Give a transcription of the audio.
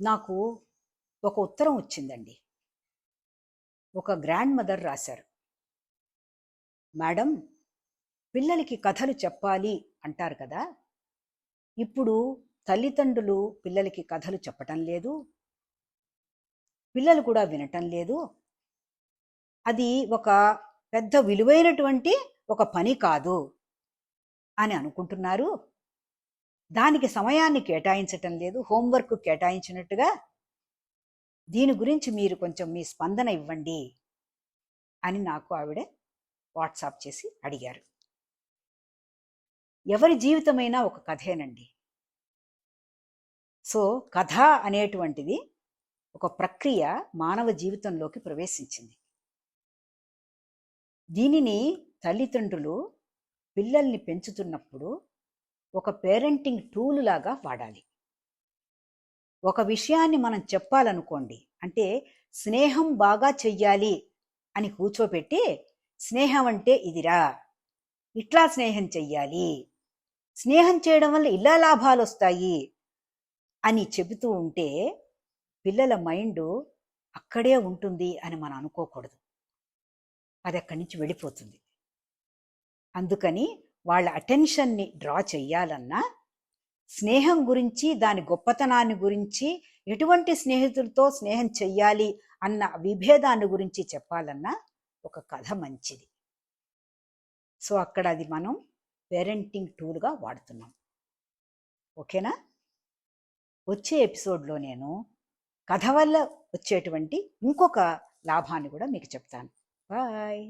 నాకు ఒక ఉత్తరం వచ్చిందండి. ఒక గ్రాండ్ మదర్ రాశారు. మేడం పిల్లలకి కథలు చెప్పాలి అంటారు కదా. ఇప్పుడు తల్లిదండ్రులు పిల్లలకి కథలు చెప్పటం లేదు. పిల్లలు కూడా వినటం లేదు. అది ఒక పెద్ద విలువైనటువంటి ఒక పని కాదు అని అనుకుంటున్నారు. దానికి సమయాన్ని కేటాయించటం లేదు హోంవర్క్ కేటాయించినట్టుగా దీని గురించి మీరు కొంచెం మీ స్పందన ఇవ్వండి అని నాకు ఆవిడ వాట్సాప్ చేసి అడిగారు. ఎవరి జీవితమైనా ఒక కథేనండి. సో కథ అనేటువంటిది ఒక ప్రక్రియ మానవ జీవితంలోకి ప్రవేశించింది. దీనిని తల్లిదండ్రులు పిల్లల్ని పెంచుతున్నప్పుడు ఒక పేరెంటింగ్ టూల్ లాగా వాడాలి. ఒక విషయాన్ని మనం చెప్పాలనుకోండి అంటే స్నేహం బాగా చెయ్యాలి అని కూర్చోపెట్టి స్నేహం అంటే ఇదిరా ఇట్లా స్నేహం చెయ్యాలి స్నేహం చేయడం వల్ల ఇలా లాభాలు వస్తాయి అని చెబుతూ ఉంటే పిల్లల మైండ్ అక్కడే ఉంటుంది అని మనం అనుకోకూడదు. అది అక్కడి నుంచి వెళ్ళిపోతుంది. అందుకని వాళ్ళ అటెన్షన్ని డ్రా చెయ్యాలన్నా స్నేహం గురించి దాని గొప్పతనాన్ని గురించి ఎటువంటి స్నేహితులతో స్నేహం చెయ్యాలి అన్న విభేదాన్ని గురించి చెప్పాలన్నా ఒక కథ మంచిది. సో అక్కడ అది మనం పేరెంటింగ్ టూల్గా వాడుతున్నాం. ఓకేనా? వచ్చే ఎపిసోడ్లో నేను కథ వల్ల వచ్చేటువంటి ఇంకొక లాభాన్ని కూడా మీకు చెప్తాను. బాయ్!